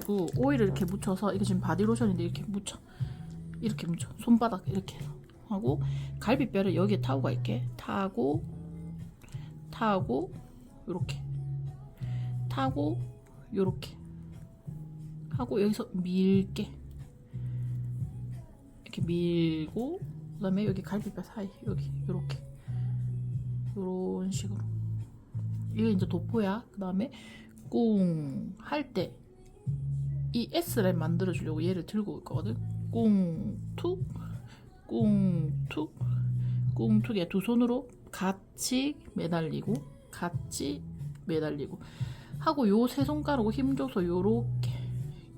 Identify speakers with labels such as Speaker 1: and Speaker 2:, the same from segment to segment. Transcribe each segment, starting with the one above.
Speaker 1: 그 오일을 이렇게 묻혀서 이게 지금 바디로션인데 이렇게 묻혀. 이렇게 묻혀. 손바닥 이렇게 하고 갈비뼈를 여기에 타고 갈게. 타고 타고 요렇게. 타고 요렇게. 하고 여기서 밀게. 이렇게 밀고 그 다음에 여기 갈비뼈 사이 여기 요렇게. 요런 식으로. 이게 이제 도포야. 그 다음에 꿍할때 이 S를 만들어 주려고 얘를 들고 올 거거든. 꿍툭 꿍툭 꿍툭이야 두 손으로 같이 매달리고 같이 매달리고. 하고 요 세 손가락으로 힘줘서 요렇게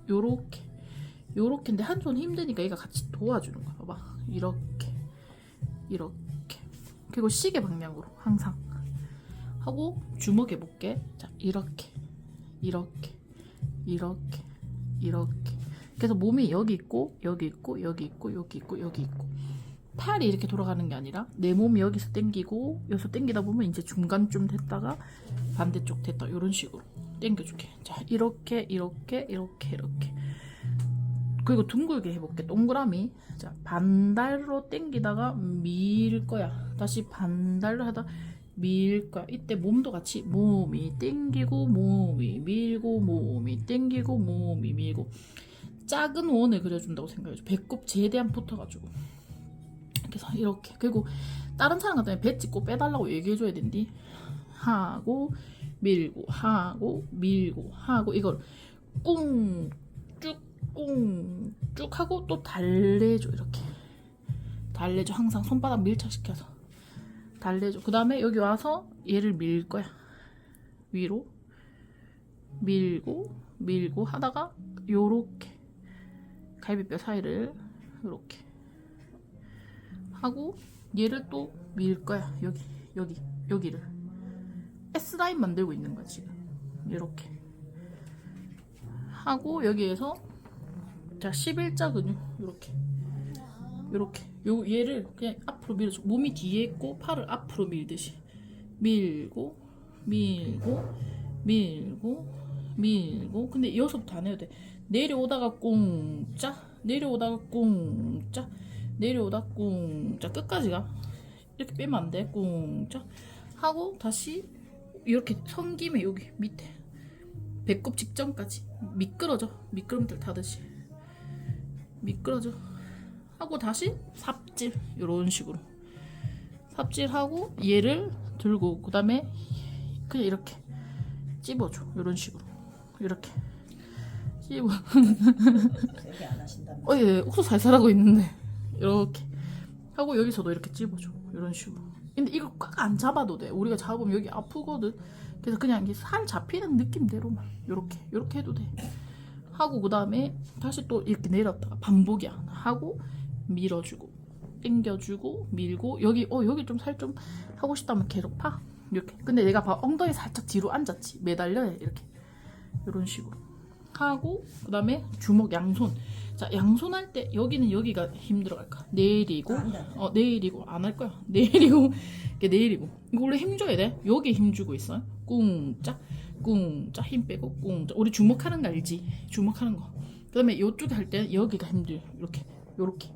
Speaker 1: 요렇게 요렇게인데 한 손 힘드니까 얘가 같이 도와주는 거야. 봐봐. 이렇게 이렇게. 그리고 시계 방향으로 항상. 하고 주먹 해볼게. 자 이렇게 이렇게 이렇게 이렇게. 그래서 몸이 여기 있고 여기 있고 여기 있고 여기 있고 여기 있고. 팔이 이렇게 돌아가는 게 아니라 내 몸이 여기서 당기고 여기서 당기다 보면 이제 중간쯤 됐다가 반대쪽 됐다. 이런 식으로 당겨줄게. 자 이렇게 이렇게 이렇게 이렇게. 그리고 둥글게 해볼게. 동그라미. 자 반달로 당기다가 밀 거야. 다시 반달로 하다 밀 거야 이때 몸도 같이 몸이 당기고 몸이 밀고 몸이 당기고 몸이 밀고 작은 원을 그려준다고 생각해줘 배꼽 제대한 붙어가지고. 그래서 이렇게. 그리고 다른 사람 같으면 배 찍고 빼달라고 얘기해줘야 된디? 하고 밀고 하고 밀고 하고 이걸 꿍쭉꿍쭉 하고 또 달래줘 이렇게. 달래줘. 항상 손바닥 밀착시켜서 달래줘. 그 다음에 여기 와서 얘를 밀 거야. 위로 밀고 밀고 하다가 요렇게 갈비뼈 사이를 요렇게 하고 얘를 또 밀 거야. 여기 여기 여기를. S 라인 만들고 있는 거야 지금. 이렇게. 하고 여기에서 자 11자 근육 이렇게 이렇게. 요 얘를 그냥 앞으로 밀어줘. 몸이 뒤에 있고 팔을 앞으로 밀듯이. 밀고 밀고 밀고 밀고. 근데 여기서부터 안 해도 돼. 내려오다가 꽁짜. 내려오다가 꽁짜. 내려오다 꽁짜. 끝까지 가. 이렇게 빼면 안돼. 꽁짜. 하고 다시 이렇게 선 김에 여기 밑에 배꼽 직전까지 미끄러져. 미끄럼틀 타듯이. 미끄러져 하고 다시 삽질 이런 식으로. 삽질하고 얘를 들고 그 다음에 그냥 이렇게 찝어줘. 이런 식으로. 이렇게. 찝어. 어, 예, 옥수수 살살하고 있는데. 이렇게. 하고 여기서도 이렇게 찝어줘. 이런 식으로. 근데 이거 꽉 안 잡아도 돼. 우리가 잡으면 여기 아프거든. 그래서 그냥 이게 살 잡히는 느낌대로만. 이렇게. 이렇게 해도 돼. 하고 그 다음에 다시 또 이렇게 내렸다가 반복이야 하고 밀어주고 당겨주고 밀고 여기 어 여기 좀 살 좀 하고 싶다면 계속 파. 이렇게. 근데 내가 봐 엉덩이 살짝 뒤로 앉았지. 매달려 이렇게. 이런 식으로. 하고 그 다음에 주먹 양손. 자 양손 할 때 여기는 여기가 힘들어갈까?
Speaker 2: 돼.
Speaker 1: 어 내리고 안 할 거야. 내리고 이게 내리고. 이거 원래 힘 줘야 돼. 여기 힘 주고 있어. 꿍짝. 꿍짝. 힘 빼고 꿍짝. 우리 주먹하는 거 알지? 주먹하는 거. 그 다음에 요쪽에 할 때는 여기가 힘들 이렇게 요렇게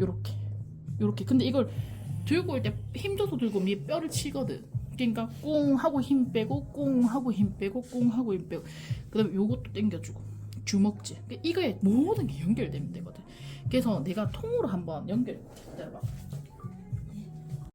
Speaker 1: 요렇게 요렇게. 근데 이걸 들고 올 때 힘 줘서 들고 얘 뼈를 치거든. 그러니까 꿍 하고 힘 빼고 꿍 하고 힘 빼고 꿍 하고 힘 빼고. 그 다음에 요것도 당겨주고. 주먹질. 그러니까 이거에 모든 게 연결되면 되거든. 그래서 내가 통으로 한번 연결해 기다려봐